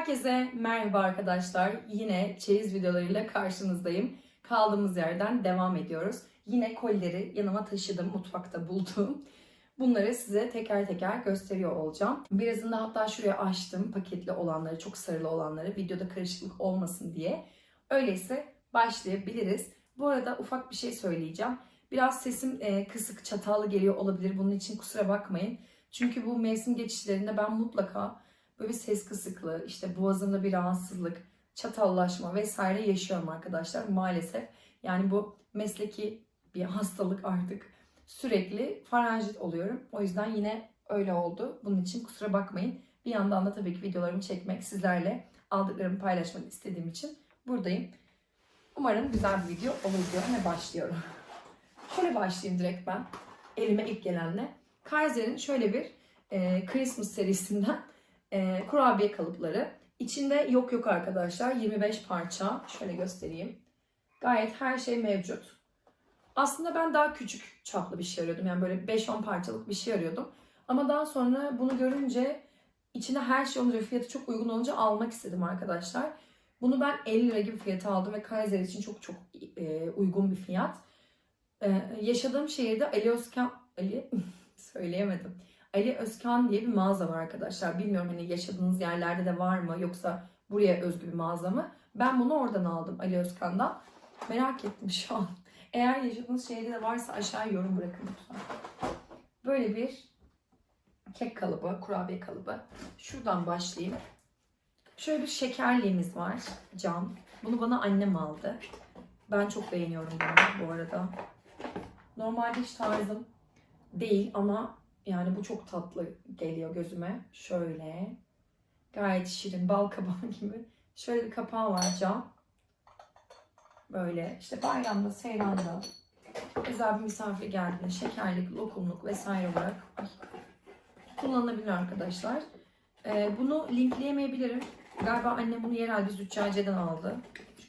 Herkese merhaba arkadaşlar. Yine çeyiz videolarıyla karşınızdayım. Kaldığımız yerden devam ediyoruz. Yine kolleri yanıma taşıdım, mutfakta buldum. Bunları size teker teker gösteriyor olacağım. Birazını da hatta şuraya açtım paketli olanları, çok sarılı olanları videoda karışıklık olmasın diye. Öyleyse başlayabiliriz. Bu arada ufak bir şey söyleyeceğim. Biraz sesim e, kısık, çatallı geliyor olabilir. Bunun için kusura bakmayın. Çünkü bu mevsim geçişlerinde ben mutlaka böyle bir ses kısıklığı, işte boğazımda bir rahatsızlık, çatallaşma vesaire yaşıyorum arkadaşlar maalesef. Yani bu mesleki bir hastalık artık. Sürekli faranjit oluyorum. O yüzden yine öyle oldu. Bunun için kusura bakmayın. Bir yandan da tabii ki videolarımı çekmek, sizlerle aldıklarımı paylaşmak istediğim için buradayım. Umarım güzel bir video olur diyorum ve başlıyorum. Şöyle başlayayım direkt ben. Elime ilk gelenle. Kaiser'in şöyle bir e, Christmas serisinden e, kurabiye kalıpları. İçinde yok yok arkadaşlar 25 parça. Şöyle göstereyim. Gayet her şey mevcut. Aslında ben daha küçük çaplı bir şey arıyordum. Yani böyle 5-10 parçalık bir şey arıyordum. Ama daha sonra bunu görünce içinde her şey olunca fiyatı çok uygun olunca almak istedim arkadaşlar. Bunu ben 50 lira gibi fiyata aldım ve Kaiser için çok çok e, uygun bir fiyat. E, yaşadığım şehirde Ali Özkan... Ali... söyleyemedim. Ali Özkan diye bir mağaza var arkadaşlar. Bilmiyorum hani yaşadığınız yerlerde de var mı yoksa buraya özgü bir mağaza mı? Ben bunu oradan aldım Ali Özkan'dan. Merak ettim şu an. Eğer yaşadığınız şehirde de varsa aşağıya yorum bırakın lütfen. Böyle bir kek kalıbı, kurabiye kalıbı. Şuradan başlayayım. Şöyle bir şekerliğimiz var. Cam. Bunu bana annem aldı. Ben çok beğeniyorum bunu bu arada. Normalde hiç tarzım değil ama yani bu çok tatlı geliyor gözüme. Şöyle. Gayet şirin bal kabağı gibi. Şöyle bir kapağı var cam. Böyle işte bayramda, seyranda güzel bir misafir geldiğinde şekerlik, lokumluk vesaire olarak kullanılabilir arkadaşlar. Ee, bunu linkleyemeyebilirim. Galiba annem bunu yerel bir züccaciye'den aldı.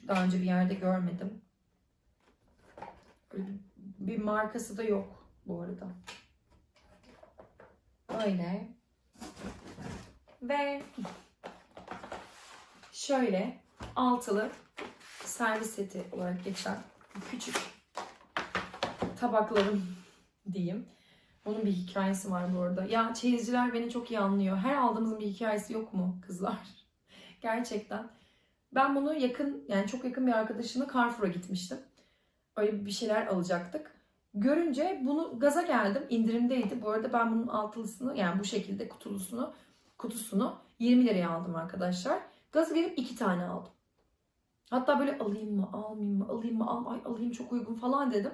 Daha önce bir yerde görmedim. Bir markası da yok bu arada. Böyle. Ve şöyle altılı servis seti olarak geçen küçük tabaklarım diyeyim. Bunun bir hikayesi var bu arada. Ya çeyizciler beni çok iyi anlıyor. Her aldığımızın bir hikayesi yok mu kızlar? Gerçekten. Ben bunu yakın yani çok yakın bir arkadaşımla Carrefour'a gitmiştim. Öyle bir şeyler alacaktık. Görünce bunu gaza geldim. indirimdeydi. Bu arada ben bunun altılısını yani bu şekilde kutulusunu kutusunu 20 liraya aldım arkadaşlar. Gaza gelip iki tane aldım. Hatta böyle alayım mı, almayayım mı, alayım mı, al, ay alayım çok uygun falan dedim.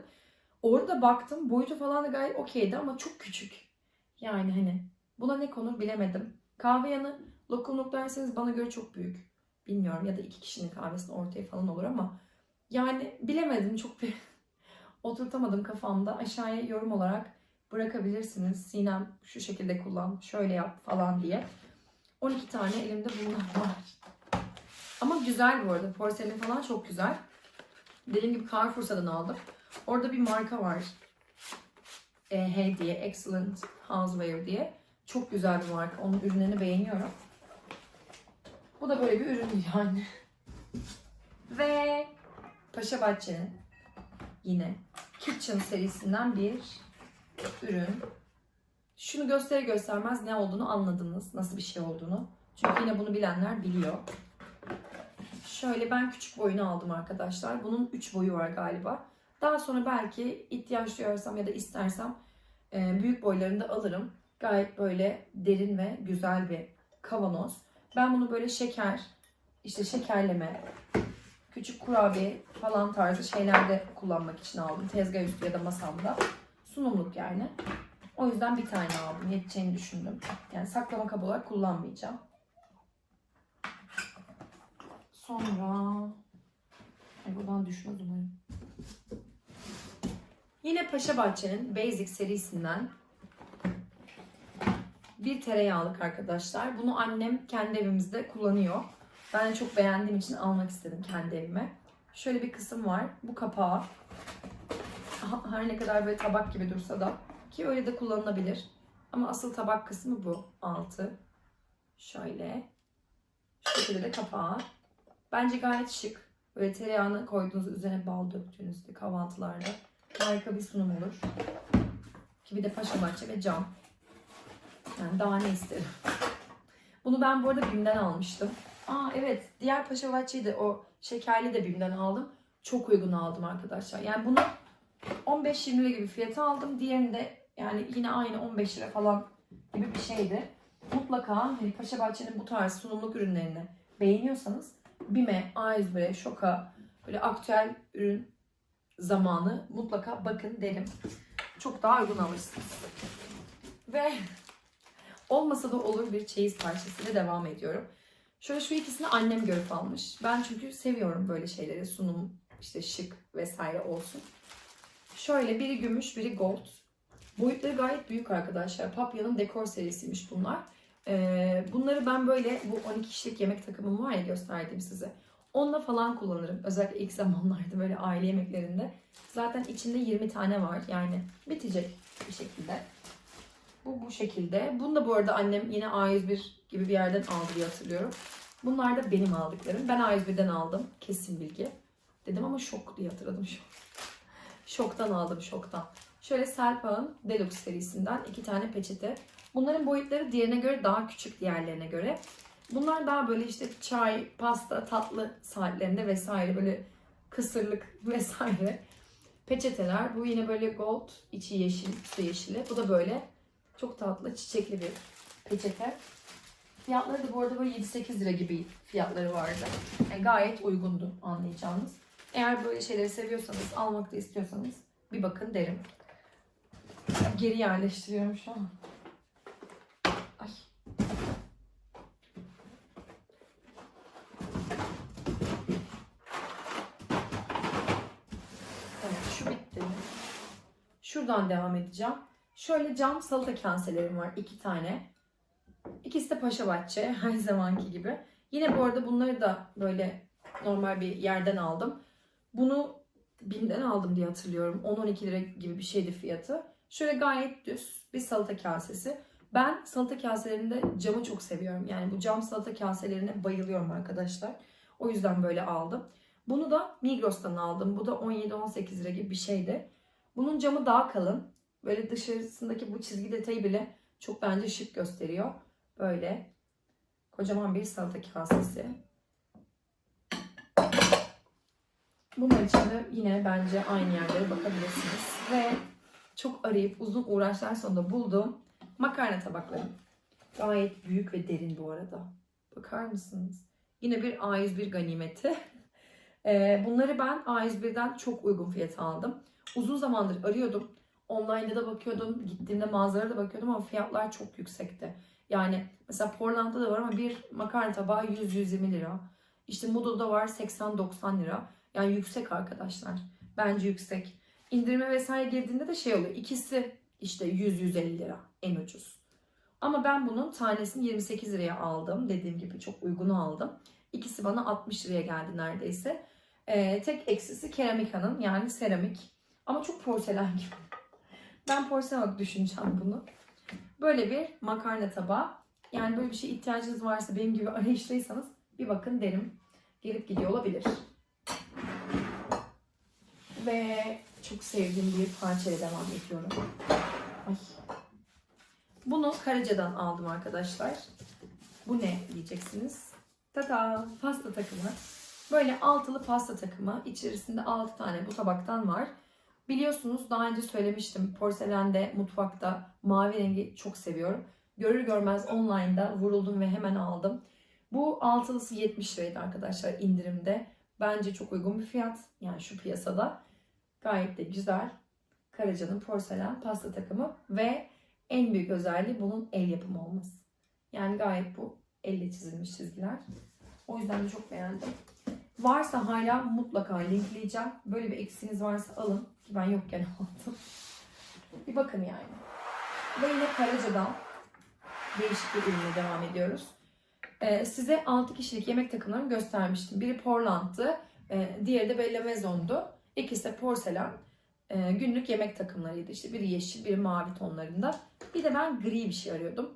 Orada baktım boyutu falan da gayet okeydi ama çok küçük. Yani hani buna ne konur bilemedim. Kahve yanı lokumluk derseniz bana göre çok büyük. Bilmiyorum ya da iki kişinin kahvesinin ortaya falan olur ama yani bilemedim çok bir oturtamadım kafamda. Aşağıya yorum olarak bırakabilirsiniz. Sinem şu şekilde kullan, şöyle yap falan diye. 12 tane elimde bunlar var. Ama güzel bu arada. Porselen falan çok güzel. Dediğim gibi Carrefour'dan aldım. Orada bir marka var. E, hey diye, Excellent Houseware diye. Çok güzel bir marka. Onun ürünlerini beğeniyorum. Bu da böyle bir ürün yani. Ve Paşa Bahçe'nin yine Kitchen serisinden bir ürün. Şunu gösteri göstermez ne olduğunu anladınız. Nasıl bir şey olduğunu. Çünkü yine bunu bilenler biliyor. Şöyle ben küçük boyunu aldım arkadaşlar. Bunun 3 boyu var galiba. Daha sonra belki ihtiyaç duyarsam ya da istersem e, büyük boylarını da alırım. Gayet böyle derin ve güzel bir kavanoz. Ben bunu böyle şeker, işte şekerleme, küçük kurabiye falan tarzı şeylerde kullanmak için aldım. Tezgah üstü ya da masamda. Sunumluk yani. O yüzden bir tane aldım. Yeteceğini düşündüm. Yani saklama kabı olarak kullanmayacağım. Sonra... Ay buradan düşmez. Yine Paşa Bahçe'nin Basic serisinden bir tereyağlık arkadaşlar. Bunu annem kendi evimizde kullanıyor. Ben de çok beğendiğim için almak istedim kendi evime. Şöyle bir kısım var. Bu kapağı. Her ne kadar böyle tabak gibi dursa da ki öyle de kullanılabilir. Ama asıl tabak kısmı bu. Altı. Şöyle. Şu şekilde de kapağı. Bence gayet şık. Böyle tereyağını koyduğunuz üzerine bal döktüğünüzde kahvaltılarda harika bir sunum olur. Ki bir de paşa bahçe ve cam. Yani daha ne isterim. Bunu ben bu arada BİM'den almıştım. Aa evet diğer paşa o şekerli de BİM'den aldım. Çok uygun aldım arkadaşlar. Yani bunu 15-20 lira gibi fiyata aldım. Diğerini de yani yine aynı 15 lira falan gibi bir şeydi. Mutlaka hani Paşa Bahçe'nin bu tarz sunumluk ürünlerini beğeniyorsanız BİM'e, A101'e, Şok'a böyle aktüel ürün zamanı mutlaka bakın derim. Çok daha uygun alırsınız. Ve olmasa da olur bir çeyiz parçasıyla devam ediyorum. Şöyle şu ikisini annem görüp almış. Ben çünkü seviyorum böyle şeyleri. Sunum, işte şık vesaire olsun. Şöyle biri gümüş, biri gold. Boyutları gayet büyük arkadaşlar. Papya'nın dekor serisiymiş bunlar. Ee, bunları ben böyle bu 12 kişilik yemek takımım var ya gösterdiğim size. Onunla falan kullanırım. Özellikle ilk zamanlarda böyle aile yemeklerinde. Zaten içinde 20 tane var. Yani bitecek bir şekilde. Bu bu şekilde. Bunu da bu arada annem yine A101 gibi bir yerden aldı diye hatırlıyorum. Bunlar da benim aldıklarım. Ben A101'den aldım. Kesin bilgi. Dedim ama şok diye hatırladım şu. Şoktan aldım şoktan. Şöyle Selpak'ın Deluxe serisinden iki tane peçete. Bunların boyutları diğerine göre daha küçük diğerlerine göre. Bunlar daha böyle işte çay, pasta, tatlı saatlerinde vesaire böyle kısırlık vesaire peçeteler. Bu yine böyle gold, içi yeşil, su yeşili. Bu da böyle çok tatlı, çiçekli bir peçete. Fiyatları da bu arada böyle 7-8 lira gibi fiyatları vardı. Yani gayet uygundu anlayacağınız. Eğer böyle şeyleri seviyorsanız, almak da istiyorsanız bir bakın derim. Geri yerleştiriyorum şu an. Ay. Evet şu bitti. Şuradan devam edeceğim. Şöyle cam salata kaselerim var. iki tane. İkisi de Paşa Bahçe. Her zamanki gibi. Yine bu arada bunları da böyle normal bir yerden aldım. Bunu BİM'den aldım diye hatırlıyorum. 10-12 lira gibi bir şeydi fiyatı. Şöyle gayet düz bir salata kasesi. Ben salata kaselerinde camı çok seviyorum. Yani bu cam salata kaselerine bayılıyorum arkadaşlar. O yüzden böyle aldım. Bunu da Migros'tan aldım. Bu da 17-18 lira gibi bir şeydi. Bunun camı daha kalın. Böyle dışarısındaki bu çizgi detayı bile çok bence şık gösteriyor. Böyle kocaman bir salata kasesi. Bunlar için de yine bence aynı yerlere bakabilirsiniz. Ve çok arayıp uzun uğraşlar sonunda bulduğum makarna tabakları. Gayet büyük ve derin bu arada. Bakar mısınız? Yine bir A101 ganimeti. Ee, Bunları ben A101'den çok uygun fiyata aldım. Uzun zamandır arıyordum. Online'da da bakıyordum. Gittiğimde mağazalara da bakıyordum ama fiyatlar çok yüksekti. Yani mesela Portland'da da var ama bir makarna tabağı 100-120 lira. İşte Moodle'da var 80-90 lira. Yani yüksek arkadaşlar. Bence yüksek. İndirime vesaire girdiğinde de şey oluyor. İkisi işte 100-150 lira en ucuz. Ama ben bunun tanesini 28 liraya aldım. Dediğim gibi çok uygunu aldım. İkisi bana 60 liraya geldi neredeyse. Ee, tek eksisi keramikanın yani seramik. Ama çok porselen gibi. Ben porselen olarak düşüneceğim bunu. Böyle bir makarna tabağı. Yani böyle bir şey ihtiyacınız varsa benim gibi arayıştaysanız bir bakın derim. Gelip gidiyor olabilir. Ve çok sevdiğim bir parçayla devam ediyorum. Ay. Bunu Karaca'dan aldım arkadaşlar. Bu ne diyeceksiniz? Tada! Pasta takımı. Böyle altılı pasta takımı. İçerisinde 6 tane bu tabaktan var. Biliyorsunuz daha önce söylemiştim. Porselende, mutfakta mavi rengi çok seviyorum. Görür görmez online'da vuruldum ve hemen aldım. Bu altılısı 70 liraydı arkadaşlar indirimde. Bence çok uygun bir fiyat. Yani şu piyasada. Gayet de güzel. Karaca'nın porselen pasta takımı ve en büyük özelliği bunun el yapımı olması. Yani gayet bu elle çizilmiş çizgiler. O yüzden de çok beğendim. Varsa hala mutlaka linkleyeceğim. Böyle bir eksiğiniz varsa alın. Ki ben yokken aldım. Bir bakın yani. Ve yine Karaca'dan değişik bir ürüne devam ediyoruz. Ee, size 6 kişilik yemek takımlarını göstermiştim. Biri Portland'tı, e, diğeri de Bella Maison'du. İkisi de porselen e, günlük yemek takımlarıydı. İşte biri yeşil, biri mavi tonlarında. Bir de ben gri bir şey arıyordum.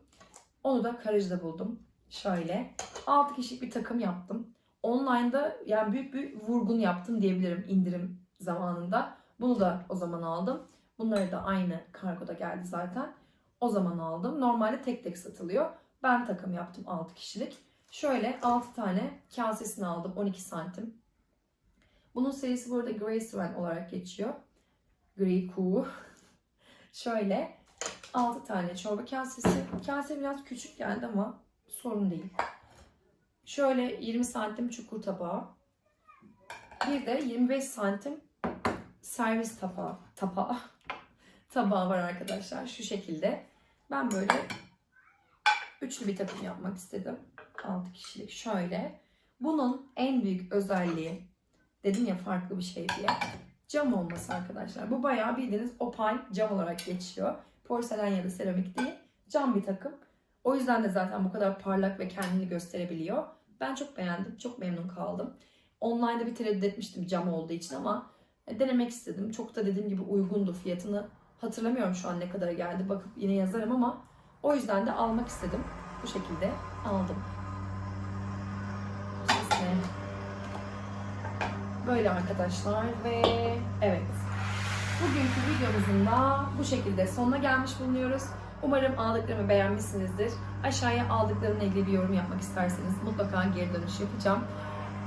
Onu da Karaca'da buldum. Şöyle 6 kişilik bir takım yaptım. Online'da yani büyük bir vurgun yaptım diyebilirim indirim zamanında. Bunu da o zaman aldım. Bunları da aynı kargoda geldi zaten. O zaman aldım. Normalde tek tek satılıyor. Ben takım yaptım 6 kişilik. Şöyle 6 tane kasesini aldım 12 santim. Bunun serisi burada Grey Swan olarak geçiyor. Grey Kuğu. Şöyle 6 tane çorba kasesi. Kase biraz küçük geldi ama sorun değil. Şöyle 20 santim çukur tabağı. Bir de 25 santim servis tabağı. Tabağı. Tabağı var arkadaşlar. Şu şekilde. Ben böyle üçlü bir takım yapmak istedim. 6 kişilik. Şöyle. Bunun en büyük özelliği dedim ya farklı bir şey diye. Cam olması arkadaşlar. Bu bayağı bildiğiniz opal cam olarak geçiyor. Porselen ya da seramik değil. Cam bir takım. O yüzden de zaten bu kadar parlak ve kendini gösterebiliyor. Ben çok beğendim. Çok memnun kaldım. Online'da bir tereddüt etmiştim cam olduğu için ama e, denemek istedim. Çok da dediğim gibi uygundu fiyatını. Hatırlamıyorum şu an ne kadar geldi. Bakıp yine yazarım ama o yüzden de almak istedim. Bu şekilde aldım. İşte Böyle arkadaşlar ve evet. Bugünkü videomuzun da bu şekilde sonuna gelmiş bulunuyoruz. Umarım aldıklarımı beğenmişsinizdir. Aşağıya aldıklarımla ilgili bir yorum yapmak isterseniz mutlaka geri dönüş yapacağım.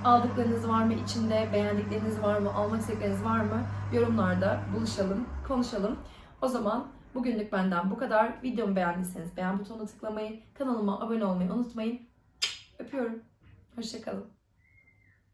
Aldıklarınız var mı içinde, beğendikleriniz var mı, almak istedikleriniz var mı? Yorumlarda buluşalım, konuşalım. O zaman bugünlük benden bu kadar. Videomu beğendiyseniz beğen butonuna tıklamayı, kanalıma abone olmayı unutmayın. Öpüyorum. Hoşçakalın.